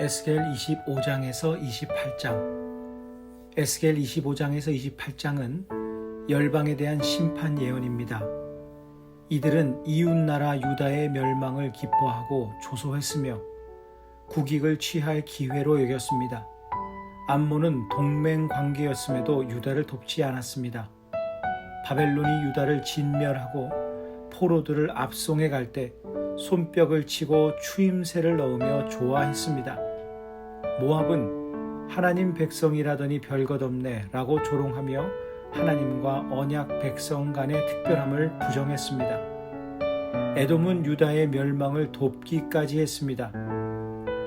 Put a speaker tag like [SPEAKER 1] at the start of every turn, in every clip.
[SPEAKER 1] 에스겔 25장에서 28장 에스겔 25장에서 28장은 열방에 대한 심판 예언입니다. 이들은 이웃나라 유다의 멸망을 기뻐하고 조소했으며 국익을 취할 기회로 여겼습니다. 암몬은 동맹 관계였음에도 유다를 돕지 않았습니다. 바벨론이 유다를 진멸하고 포로들을 압송해 갈 때 손뼉을 치고 추임새를 넣으며 좋아했습니다. 모압은 하나님 백성이라더니 별것 없네 라고 조롱하며 하나님과 언약 백성 간의 특별함을 부정했습니다. 에돔은 유다의 멸망을 돕기까지 했습니다.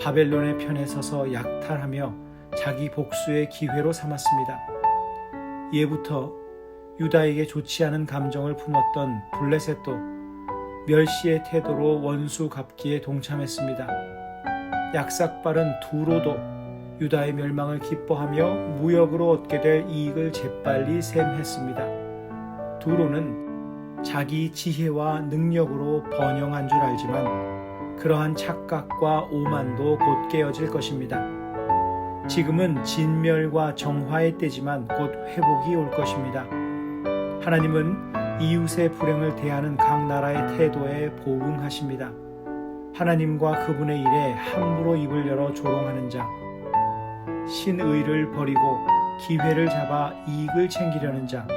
[SPEAKER 1] 바벨론의 편에 서서 약탈하며 자기 복수의 기회로 삼았습니다. 이해부터 유다에게 좋지 않은 감정을 품었던 블레셋도 멸시의 태도로 원수 갚기에 동참했습니다. 약삭빠른 두로도 유다의 멸망을 기뻐하며 무역으로 얻게 될 이익을 재빨리 셈했습니다. 두로는 자기 지혜와 능력으로 번영한 줄 알지만 그러한 착각과 오만도 곧 깨어질 것입니다. 지금은 진멸과 정화의 때지만 곧 회복이 올 것입니다. 하나님은 이웃의 불행을 대하는 각 나라의 태도에 보응하십니다. 하나님과 그분의 일에 함부로 입을 열어 조롱하는 자, 신의를 버리고 기회를 잡아 이익을 챙기려는 자,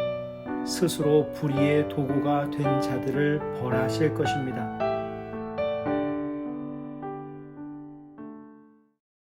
[SPEAKER 1] 스스로 불의의 도구가 된 자들을 벌하실 것입니다.